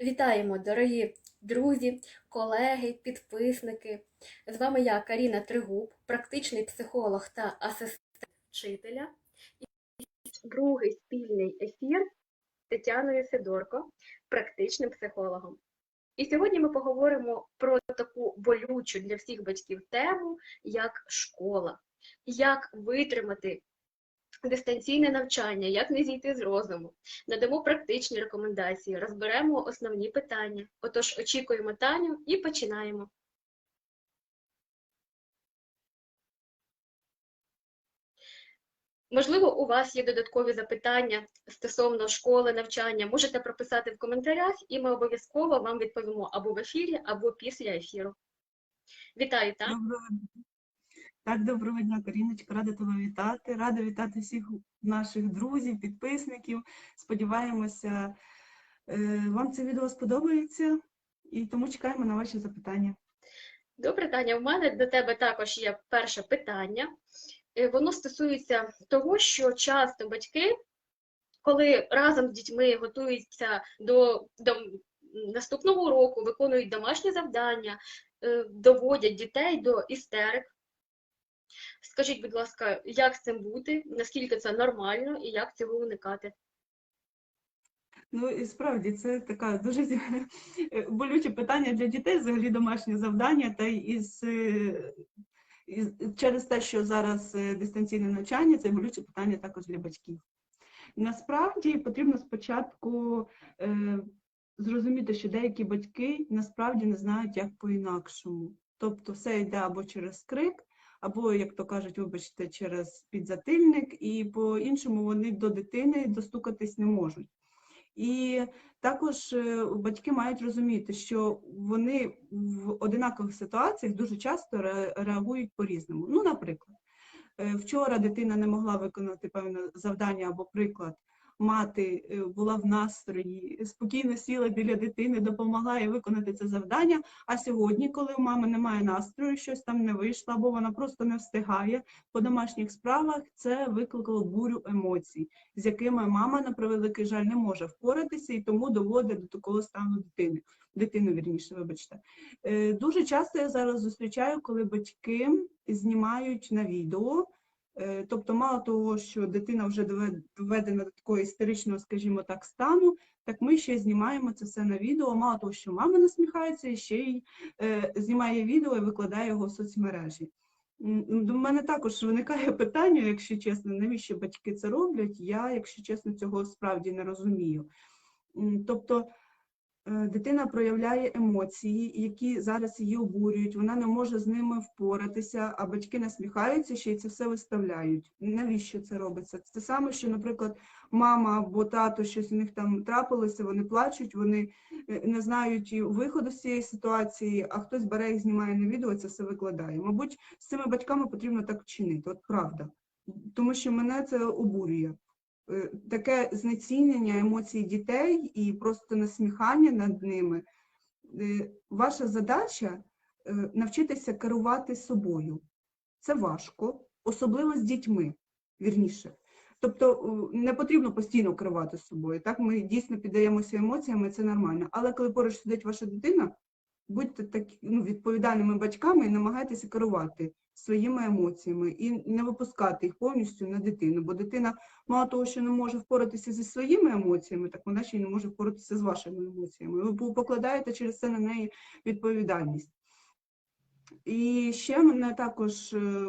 Вітаємо, дорогі друзі, колеги, підписники. З вами я, Каріна Тригуб, практичний психолог та асистент вчителя. І другий спільний ефір з Тетяною Сидорко, практичним психологом. І сьогодні ми поговоримо про таку болючу для всіх батьків тему, як школа, як витримати дистанційне навчання, як не зійти з розуму. Надамо практичні рекомендації, розберемо основні питання. Отож, очікуємо Таню і починаємо. Можливо, у вас є додаткові запитання стосовно школи, навчання. Можете прописати в коментарях, і ми обов'язково вам відповімо або в ефірі, або після ефіру. Вітаю, дня. Так, доброго дня, Каріночка, рада тебе вітати. Рада вітати всіх наших друзів, підписників. Сподіваємося, е, вам це відео сподобається, і тому чекаємо на ваші запитання. Добре, Таня, в мене до тебе також є перше питання. Е, Воно стосується того, що часто батьки, коли разом з дітьми готуються до, до наступного уроку, виконують домашні завдання, е, доводять дітей до істерик. Скажіть, будь ласка, як з цим бути, наскільки це нормально і як цього уникати? Ну і справді це така дуже болюче питання для дітей, взагалі домашнє завдання, та із, е, із через те, що зараз е, дистанційне навчання, це болюче питання також для батьків. Насправді потрібно спочатку е, зрозуміти, що деякі батьки насправді не знають, як по-інакшому. Тобто все йде або через крик, або, як то кажуть, вибачте, через підзатильник, і по-іншому вони до дитини достукатись не можуть. І також е, батьки мають розуміти, що вони в одинакових ситуаціях дуже часто реагують по-різному. Ну, наприклад, е, вчора дитина не могла виконати певне завдання або приклад. Мати е, була в настрої, спокійно сіла біля дитини, допомогла їй виконати це завдання. А сьогодні, коли у мами немає настрою, щось там не вийшло, або вона просто не встигає по домашніх справах, це викликало бурю емоцій з якими мама, на превеликий жаль, не може впоратися і тому доводить до такого стану дитини. Дитину, вірніше, вибачте. Е, Дуже часто я зараз зустрічаю, коли батьки знімають на відео. Е, Тобто, мало того, що дитина вже доведена до такого істеричного, скажімо так, стану, так ми ще знімаємо це все на відео. Мало того, що мама насміхається, ще й е, знімає відео і викладає його в соцмережі. До мене також виникає питання, якщо чесно, навіщо батьки це роблять? Я, якщо чесно, цього справді не розумію. Тобто дитина проявляє емоції, які зараз її обурюють, вона не може з ними впоратися, а батьки насміхаються ще й це все виставляють. Навіщо це робиться? Це саме, що, наприклад, мама або тато щось у них там трапилося, вони плачуть, вони е, не знають виходу з цієї ситуації, а хтось бере їх, знімає на відео, це все викладає. Мабуть, з цими батьками потрібно так вчинити, от правда. Тому що мене це обурює. Е, Таке знецінення емоцій дітей і просто насміхання над ними. Е, Ваша задача е, навчитися керувати собою. Це важко, особливо з дітьми, вірніше. Тобто не потрібно постійно керувати собою. Так, ми дійсно піддаємося емоціям, це нормально. Але коли поруч сидить ваша дитина, будьте такі ну, відповідальними батьками і намагайтеся керувати своїми емоціями і не випускати їх повністю на дитину. Бо дитина, мало того, що не може впоратися зі своїми емоціями, так вона ще й не може впоратися з вашими емоціями. Ви покладаєте через це на неї відповідальність. І ще мене також е,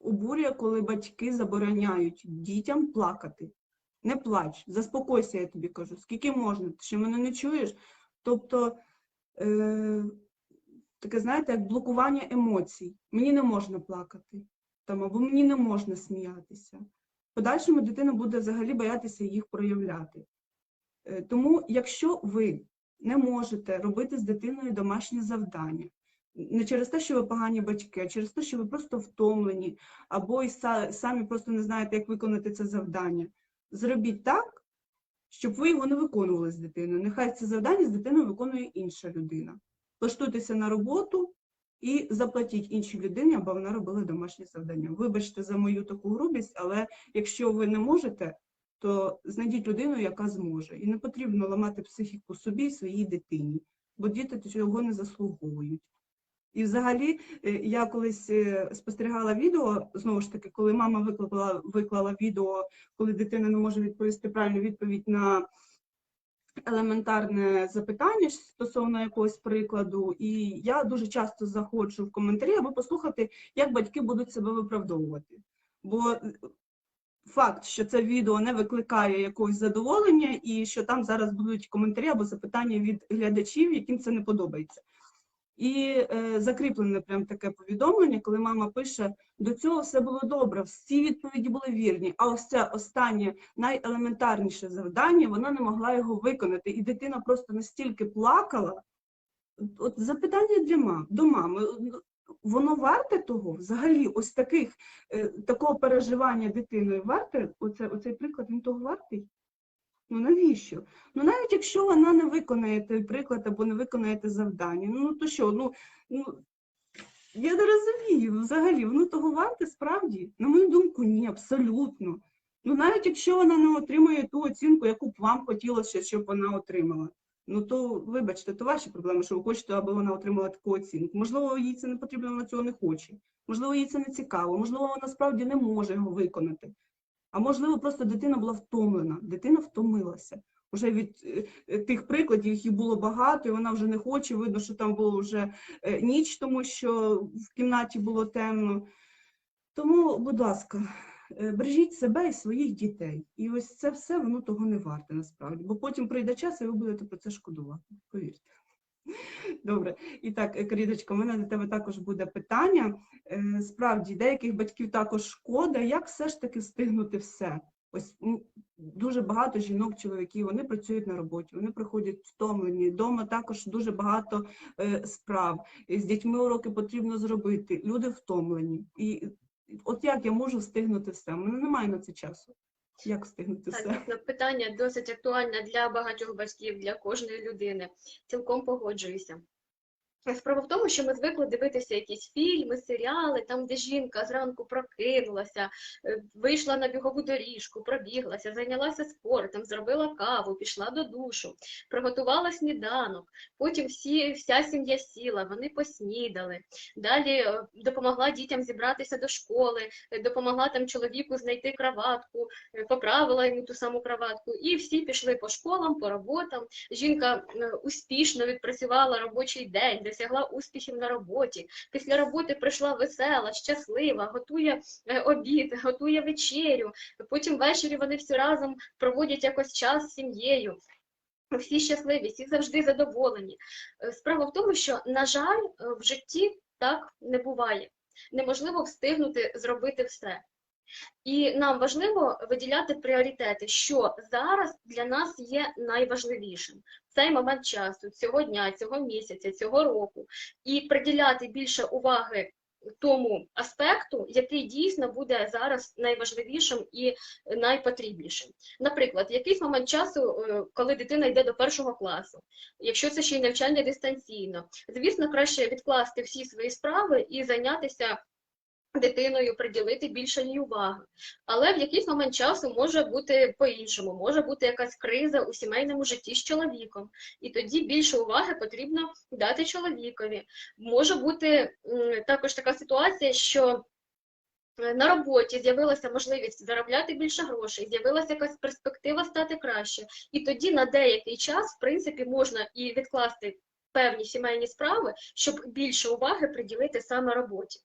обурює, коли батьки забороняють дітям плакати. Не плач, заспокойся, я тобі кажу, скільки можна, ти що мене не чуєш? Тобто, е, таке, знаєте, як блокування емоцій. Мені не можна плакати, там, або мені не можна сміятися. Подальшому дитина буде взагалі боятися їх проявляти. Е, Тому, якщо ви не можете робити з дитиною домашнє завдання, не через те, що ви погані батьки, а через те, що ви просто втомлені, або і самі просто не знаєте, як виконати це завдання, зробіть так, щоб ви його не виконували з дитиною. Нехай це завдання з дитиною виконує інша людина. Влаштуйтеся на роботу і заплатіть іншій людині, аби вона робила домашнє завдання. Вибачте за мою таку грубість, але якщо ви не можете то знайдіть людину, яка зможе. І не потрібно ламати психіку собі і своїй дитині, бо діти цього не заслуговують. І взагалі, е, я колись е, спостерігала відео, знову ж таки, коли мама виклала, виклала відео, коли дитина не може відповісти правильну відповідь на елементарне запитання стосовно якогось прикладу, і я дуже часто заходжу в коментарі, аби послухати, як батьки будуть себе виправдовувати. Бо е, факт, що це відео не викликає якогось задоволення, і що там зараз будуть коментарі або запитання від глядачів, яким це не подобається. І е, закріплене прям таке повідомлення, коли мама пише: до цього все було добре, всі відповіді були вірні. А ось це останнє найелементарніше завдання, вона не могла його виконати. І дитина просто настільки плакала. От запитання для мам до мами. Воно варте того? Взагалі, ось таких е, такого переживання дитиною варте? Оце, оцей приклад він того вартий? Ну навіщо? Ну навіть якщо вона не виконає той приклад або не виконає те завдання, ну то що? Ну, ну я не розумію взагалі, воно того варте справді? На мою думку, ні, абсолютно. Ну навіть якщо вона не отримує ту оцінку, яку б вам хотілося, щоб вона отримала. Ну то вибачте, то ваші проблеми, що ви хочете, аби вона отримала таку оцінку. Можливо, їй це не потрібно, вона цього не хоче. Можливо, їй це не цікаво, можливо, вона справді не може його виконати. А можливо, просто дитина була втомлена, дитина втомилася. Уже від е, тих прикладів, їх було багато, і вона вже не хоче. Видно, що там було вже е, ніч, тому що в кімнаті було темно. Тому, будь ласка, е, бережіть себе і своїх дітей. І ось це все воно того не варте насправді, бо потім прийде час, і ви будете про це шкодувати. Повірте. Добре, і так, е, Карідочка, у мене до тебе також буде питання. Е, Справді, деяких батьків також шкода, як все ж таки встигнути все. Ось дуже багато жінок, чоловіків, вони працюють на роботі, вони приходять втомлені. Дома також дуже багато е, справ. З дітьми уроки потрібно зробити. Люди втомлені. І от як я можу встигнути все? У мене немає на це часу. Як встигнути все? Так, питання досить актуальне для багатьох батьків, для кожної людини. Цілком погоджуюся. Справа в тому, що ми звикли дивитися якісь фільми, серіали, там, де жінка зранку прокинулася, е, вийшла на бігову доріжку, пробіглася, зайнялася спортом, зробила каву, пішла до душу, приготувала сніданок, потім всі, вся сім'я сіла, вони поснідали, далі е, допомогла дітям зібратися до школи, е, допомогла там чоловіку знайти краватку, поправила йому ту саму краватку, і всі пішли по школам, по роботам. Жінка успішно відпрацювала робочий день, досягла успіхів на роботі. Після роботи прийшла весела, щаслива, готує е, обід, готує вечерю. Потім ввечері вони всі разом проводять якось час з сім'єю. Всі щасливі, всі завжди задоволені. Е, Справа в тому, що, на жаль, е, в житті так не буває. Неможливо встигнути зробити все. І нам важливо виділяти пріоритети, що зараз для нас є найважливішим цей момент часу, цього дня, цього місяця, цього року, і приділяти більше уваги тому аспекту, який дійсно буде зараз найважливішим і найпотрібнішим. Наприклад, якийсь момент часу, е, коли дитина йде до першого класу, якщо це ще й навчання дистанційно, звісно, краще відкласти всі свої справи і зайнятися дитиною приділити більше їй уваги. Але в якийсь момент часу може бути по-іншому, може бути якась криза у сімейному житті з чоловіком, і тоді більше уваги потрібно дати чоловікові. Може бути також така ситуація, що е, на роботі з'явилася можливість заробляти більше грошей, з'явилася якась перспектива стати краще, і тоді на деякий час, в принципі, можна і відкласти певні сімейні справи, щоб більше уваги приділити саме роботі.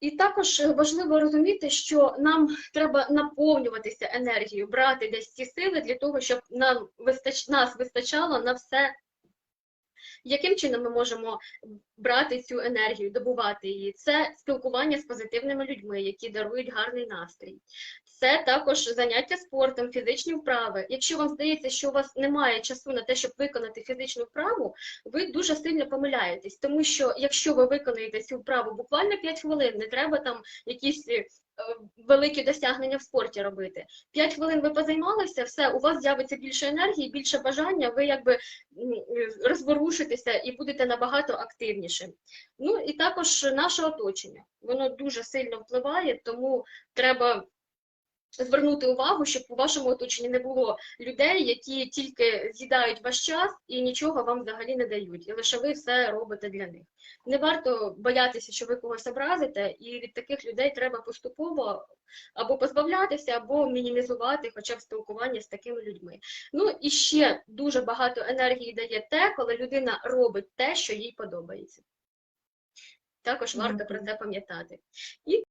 І також е, важливо розуміти, що нам треба наповнюватися енергією, брати десь ці сили для того, щоб нам вистач... нас вистачало на все. Яким чином ми можемо брати цю енергію, добувати її? Це спілкування з позитивними людьми, які дарують гарний настрій. Це також заняття спортом, фізичні вправи. Якщо вам здається, що у вас немає часу на те, щоб виконати фізичну вправу, ви дуже сильно помиляєтесь, тому що якщо ви виконаєте цю вправу буквально 5 хвилин, не треба там якісь е, великі досягнення в спорті робити. 5 хвилин ви позаймалися, все, у вас з'явиться більше енергії, більше бажання, ви якби е, розворушитеся і будете набагато активнішим. Ну і також наше оточення. Воно дуже сильно впливає, тому треба звернути увагу, щоб у вашому оточенні не було людей, які тільки з'їдають ваш час і нічого вам взагалі не дають, і лише ви все робите для них. Не варто боятися, що ви когось образите, і від таких людей треба поступово або позбавлятися, або мінімізувати хоча б спілкування з такими людьми. Ну і ще дуже багато енергії дає те, коли людина робить те, що їй подобається. Також варто про це пам'ятати. І